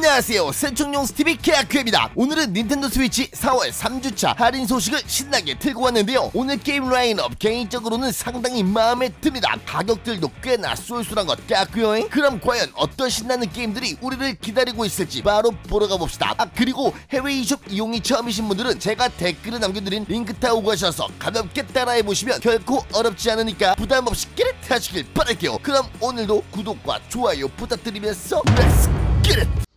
안녕하세요. 센충용 스티비 케아크입니다. 오늘은 닌텐도 스위치 4월 3주차 할인 소식을 신나게 들고 왔는데요. 오늘 게임 라인업 개인적으로는 상당히 마음에 듭니다. 가격들도 꽤나 쏠쏠한 것 같고요. 그럼 과연 어떤 신나는 게임들이 우리를 기다리고 있을지 바로 보러 가봅시다. 아 그리고 해외 e숍 이용이 처음이신 분들은 제가 댓글을 남겨드린 링크 타고 가셔서 가볍게 따라해보시면 결코 어렵지 않으니까 부담없이 끼릿 하시길 바랄게요. 그럼 오늘도 구독과 좋아요 부탁드리면서 렛츠 끼릿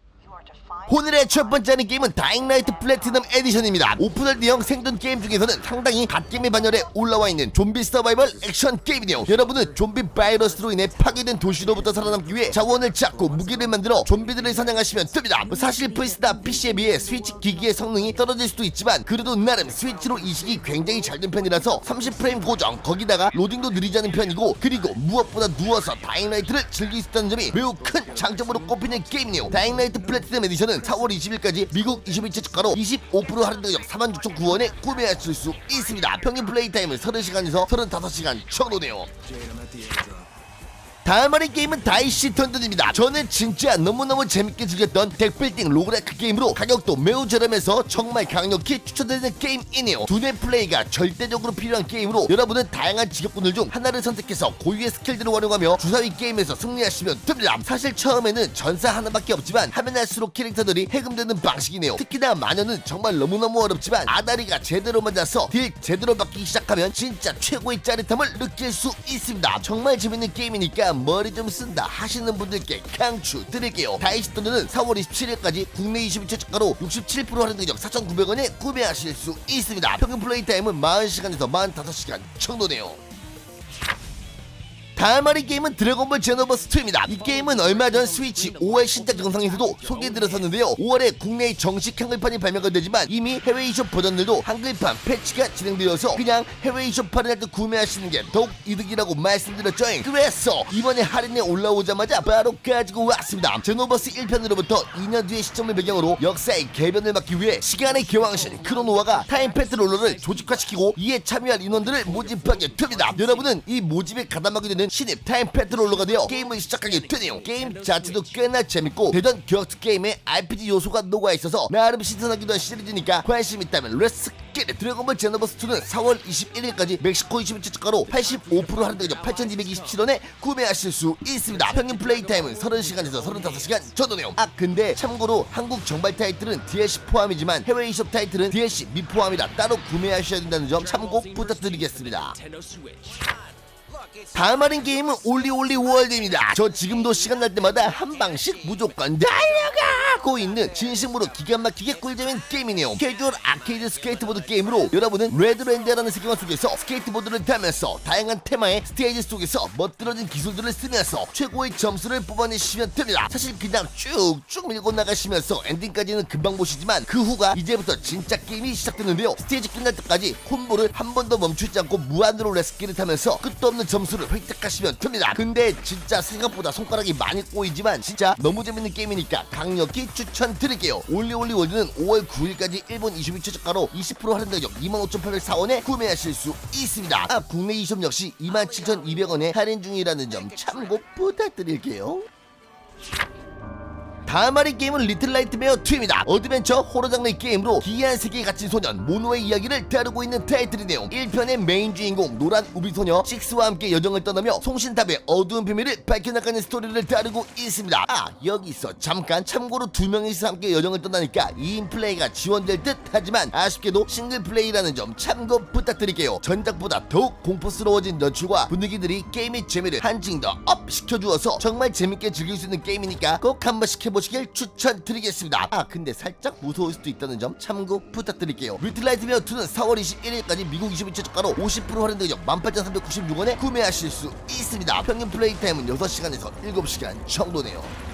오늘의 첫 번째는 게임은 다잉라이트 플래티넘 에디션입니다. 오픈월드형 생존 게임 중에서는 상당히 갓게임의 반열에 올라와 있는 좀비 서바이벌 액션 게임이네요. 여러분은 좀비 바이러스로 인해 파괴된 도시로부터 살아남기 위해 자원을 찾고 무기를 만들어 좀비들을 사냥하시면 됩니다. 사실 플스다 PC에 비해 스위치 기기의 성능이 떨어질 수도 있지만 그래도 나름 스위치로 이식이 굉장히 잘 된 편이라서 30프레임 고정 거기다가 로딩도 느리지 않은 편이고 그리고 무엇보다 누워서 다잉라이트를 즐길 수 있다는 점이 매우 큰 장점으로 꼽히는 게임이네요. 다잉라이트 플래티넘 에디션은 4월 20일까지 미국 21체 주가로 25% 할인 가격 46,900원에 구매하실 수 있습니다. 평균 플레이 타임은 30시간에서 35시간 정도네요. 다음 할인 게임은 다이시 던전입니다. 저는 진짜 너무너무 재밌게 즐겼던 덱빌딩 로그라이크 게임으로 가격도 매우 저렴해서 정말 강력히 추천드리는 게임이네요. 두뇌 플레이가 절대적으로 필요한 게임으로 여러분은 다양한 직업군들 중 하나를 선택해서 고유의 스킬들을 활용하며 주사위 게임에서 승리하시면 됩니다. 사실 처음에는 전사 하나밖에 없지만 하면 할수록 캐릭터들이 해금되는 방식이네요. 특히나 마녀는 정말 너무너무 어렵지만 아다리가 제대로 맞아서 딜 제대로 받기 시작하면 진짜 최고의 짜릿함을 느낄 수 있습니다. 정말 재밌는 게임이니까 머리 좀 쓴다 하시는 분들께 강추 드릴게요. 다이시 돈은 4월 27일까지 국내 22초 저가로 67% 할인 가격 4,900원에 구매하실 수 있습니다. 평균 플레이 타임은 40시간에서 45시간 정도네요. 다음 할인 게임은 드래곤볼 제노버스 2입니다. 이 게임은 얼마 전 스위치 5월 신작 영상에서도 소개해드렸었는데요. 5월에 국내에 정식 한글판이 발매가 되지만 이미 해외 e숍 버전들도 한글판 패치가 진행되어서 그냥 해외 e숍 할인할 때 구매하시는 게 더욱 이득이라고 말씀드렸죠. 그래서 이번에 할인에 올라오자마자 바로 가지고 왔습니다. 제노버스 1편으로부터 2년 뒤의 시점을 배경으로 역사의 개변을 막기 위해 시간의 개왕신 크로노와가 타임 패트롤러를 조직화시키고 이에 참여할 인원들을 모집하게 됩니다. 여러분은 이 모집에 가담하게 되는 신입 타임 패트롤러가 되어 게임을 시작하게 되네요. 게임 자체도 꽤나 재밌고 대전 격투 게임에 RPG 요소가 녹아있어서 나름 신선하기도 한 시리즈니까 관심 있다면 렛츠 겟! 드래곤볼 제노버스 2는 4월 21일까지 멕시코 21초 가로 85% 할인 가격 8,227원에 구매하실 수 있습니다. 평균 플레이 타임은 30시간에서 35시간 정도네요. 아 근데 참고로 한국 정발 타이틀은 DLC 포함이지만 해외 e숍 타이틀은 DLC 미포함이라 따로 구매하셔야 된다는 점 참고 부탁드리겠습니다. 다음 할인 게임은 올리올리 월드입니다. 저 지금도 시간 날 때마다 한 방씩 무조건 달려가 고 있는 진심으로 기가 막히게 꿀잼인 게임이네요. 캐주얼 아케이드 스케이트보드 게임으로 여러분은 레드랜드라는 세계관 속에서 스케이트보드를 타면서 다양한 테마의 스테이지 속에서 멋들어진 기술들을 쓰면서 최고의 점수를 뽑아내시면 됩니다. 사실 그냥 쭉쭉 밀고 나가시면서 엔딩까지는 금방 보시지만 그 후가 이제부터 진짜 게임이 시작되는데요. 스테이지 끝날 때까지 콤보를 한 번도 멈추지 않고 무한으로 레스키를 타면서 끝도 없는 점수를 획득하시면 됩니다. 근데 진짜 생각보다 손가락이 많이 꼬이지만 진짜 너무 재밌는 게임이니까 강력히 추천드릴게요. 올리올리 월드는 5월 9일까지 일본 22초 저가로 20% 할인 가격 25,804원에 구매하실 수 있습니다. 아, 국내 e숍 역시 27,200원에 할인 중이라는 점 참고 부탁드릴게요. 다음 할인 게임은 리틀 라이트메어 2입니다. 어드벤처 호러 장르의 게임으로 기이한 세계에 갇힌 소년 모노의 이야기를 다루고 있는 타이틀이네요. 1편의 메인 주인공 노란 우비 소녀 식스와 함께 여정을 떠나며 송신탑의 어두운 비밀을 밝혀나가는 스토리를 다루고 있습니다. 아 여기서 잠깐 참고로 두 명이서 함께 여정을 떠나니까 2인 플레이가 지원될 듯 하지만 아쉽게도 싱글 플레이라는 점 참고 부탁드릴게요. 전작보다 더욱 공포스러워진 연출과 분위기들이 게임의 재미를 한층 더 업 시켜주어서 정말 재밌게 즐길 수 있는 게임이니까 꼭 한 번씩 해 보시길 추천드리겠습니다. 아 근데 살짝 무서울 수도 있다는 점 참고 부탁드릴게요. 리틀라이트메어 2는 4월 21일까지 미국 22초 저가로 50% 할인 가격 18,396원에 구매하실 수 있습니다. 평균 플레이 타임은 6시간에서 7시간 정도네요.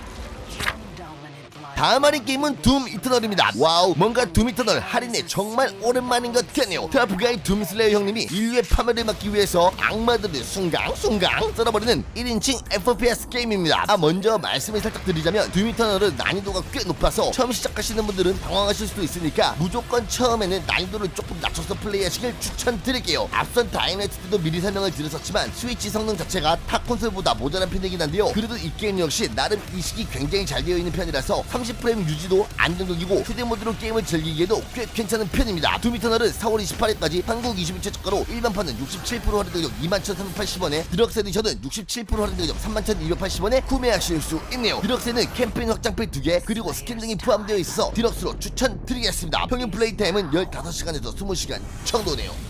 다음 할인 게임은 둠 이터널입니다. 와우, 뭔가 둠 이터널 할인에 정말 오랜만인 것 같네요. 터프가이 둠슬레이어 형님이 인류의 파멸을 막기 위해서 악마들을 순강순강 썰어버리는 1인칭 FPS 게임입니다. 아, 먼저 말씀을 살짝 드리자면 둠 이터널은 난이도가 꽤 높아서 처음 시작하시는 분들은 당황하실 수도 있으니까 무조건 처음에는 난이도를 조금 낮춰서 플레이하시길 추천드릴게요. 앞선 다이나이트 때도 미리 설명을 드렸었지만 스위치 성능 자체가 타 콘솔보다 모자란 편이긴 한데요. 그래도 이 게임 역시 나름 이식이 굉장히 잘 되어 있는 편이라서 30 30프레임 유지도 안정적이고 휴대 모드로 게임을 즐기기에도 꽤 괜찮은 편입니다. 두미터널은 4월 28일까지 한국 21 최저가로 일반판은 67% 할인 가격 21,380원에 드럭스 에디션은 67% 할인 가격 31,280원에 구매하실 수 있네요. 드럭스에는 캠페인 확장팩 2개 그리고 스킨 등이 포함되어 있어 디럭스로 추천드리겠습니다. 평균 플레이 타임은 15시간에서 20시간 정도네요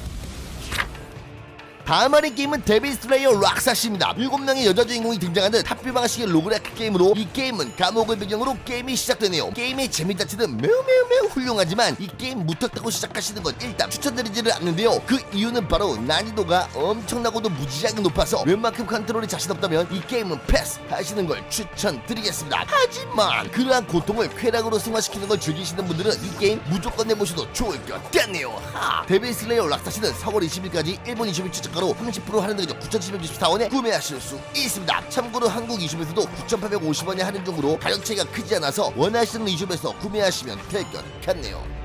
다음 할인 게임은 데빌 슬레이어 락사시입니다. 7명의 여자 주인공이 등장하는 탑뷰 방식의 로그라이크 게임으로 이 게임은 감옥을 배경으로 게임이 시작되네요. 게임의 재미 자체는 매우 매우 매우 훌륭하지만 이 게임 무턱대고 시작하시는 건 일단 추천드리지를 않는데요. 그 이유는 바로 난이도가 엄청나고도 무지하게 높아서 웬만큼 컨트롤이 자신 없다면 이 게임은 패스 하시는 걸 추천드리겠습니다. 하지만 그러한 고통을 쾌락으로 승화시키는 걸 즐기시는 분들은 이 게임 무조건 내보셔도 좋을 것 같네요. 하! 데빌 슬레이어 락사시는 4월 20일까지 일본 21 추천 가로 30% 할인 가격 9,764원에 구매하실 수 있습니다. 참고로 한국 이숍에서도 9,850원의 할인 중으로 가격 차이가 크지 않아서 원하시는 이숍에서 구매하시면 될 것 같네요.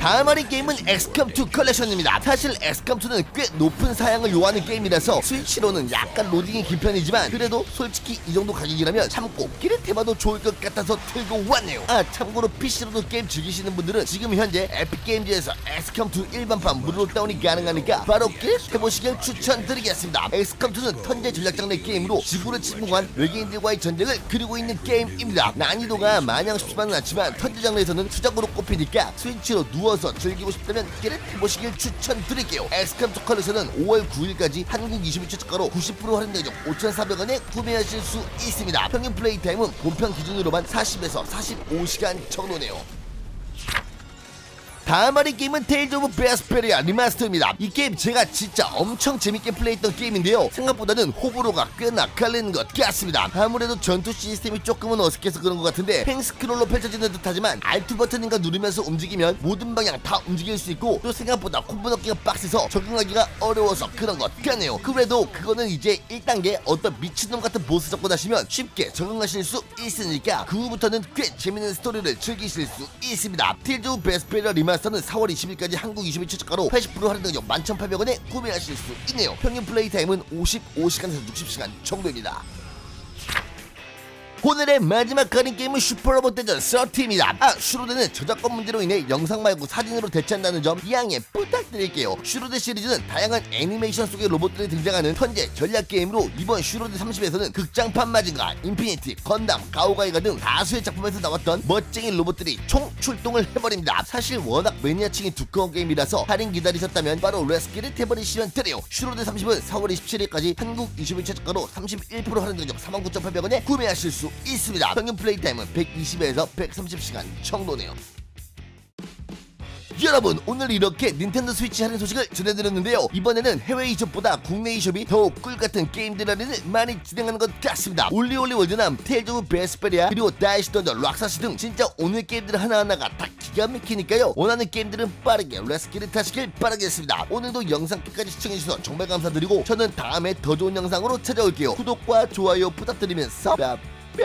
다음 할인 게임은 엑스컴2 컬렉션입니다. 사실 엑스컴2는 꽤 높은 사양을 요하는 게임이라서 스위치로는 약간 로딩이 긴 편이지만 그래도 솔직히 이 정도 가격이라면 참고 끼를 해봐도 좋을 것 같아서 들고 왔네요. 아 참고로 PC로도 게임 즐기시는 분들은 지금 현재 에픽게임즈에서 엑스컴2 일반판 무료 다운이 가능하니까 바로 끼를 해보시길 추천드리겠습니다. 엑스컴2는 턴제 전략 장르 게임으로 지구를 침공한 외계인들과의 전쟁을 그리고 있는 게임입니다. 난이도가 마냥 쉽지만은 않지만 턴제 장르에서는 수작으로 꼽히니까 스위치로 누워서 즐기고 싶다면 끼를 해보시길 추천드릴게요. 엑스컴2 컬렉션은 5월 9일까지 한국 21초 특가로 90% 할인 가격 5,400원에 구매하실 수 있습니다. 평균 플레이 타임은 본편 기준으로만 40에서 45시간 정도네요. 다음 할인 게임은 테일즈 오브 베스페리아 리마스터입니다. 이 게임 제가 진짜 엄청 재밌게 플레이했던 게임인데요. 생각보다는 호불호가 꽤나 갈리는 것 같습니다. 아무래도 전투 시스템이 조금은 어색해서 그런 것 같은데 팽 스크롤로 펼쳐지는 듯하지만 알트 버튼인가 누르면서 움직이면 모든 방향 다 움직일 수 있고 또 생각보다 콤보 넣기가 빡세서 적응하기가 어려워서 그런 것 같네요. 그래도 그거는 이제 1단계 어떤 미친놈 같은 보스 잡고 나시면 쉽게 적응하실 수 있으니까 그 후부터는 꽤 재밌는 스토리를 즐기실 수 있습니다. 테일즈 오브 베스페리아 리마스터 마스터는 4월 20일까지 한국 21 최저가로 80% 할인 가격 11,800원에 구매하실 수 있네요. 평균 플레이 타임은 55시간에서 60시간 정도입니다. 오늘의 마지막 할인 게임은 슈퍼로봇 대전 30입니다. 아, 슈로드는 저작권 문제로 인해 영상 말고 사진으로 대체한다는 점 이양해 부탁드릴게요. 슈로드 시리즈는 다양한 애니메이션 속의 로봇들이 등장하는 현재 전략 게임으로 이번 슈로드 30에서는 극장판 마징가, 인피니티, 건담, 가오가이가 등 다수의 작품에서 나왔던 멋쟁이 로봇들이 총 출동을 해버립니다. 사실 워낙 매니아층이 두꺼운 게임이라서 할인 기다리셨다면 바로 레스키를 해버리시면 돼요. 슈로드 30은 4월 27일까지 한국 21 최저가로 31% 할인 가격 49,800원에 구매하실 수 있습니다. 평균 플레이 타임은 120에서 130시간 정도네요. 여러분 오늘 이렇게 닌텐도 스위치 할인 소식을 전해드렸는데요. 이번에는 해외 이숍보다 국내 이숍이 더욱 꿀같은 게임들 할인을 많이 진행하는 것 같습니다. 올리올리 월드남 테일즈 오브 베스페리아 그리고 다이시 던전 락사시 등 진짜 오늘 게임들 하나하나가 다 기가 막히니까요. 원하는 게임들은 빠르게 레스키를 타시길 바라겠습니다. 오늘도 영상 끝까지 시청해주셔서 정말 감사드리고 저는 다음에 더 좋은 영상으로 찾아올게요. 구독과 좋아요 부탁드리면서 뿅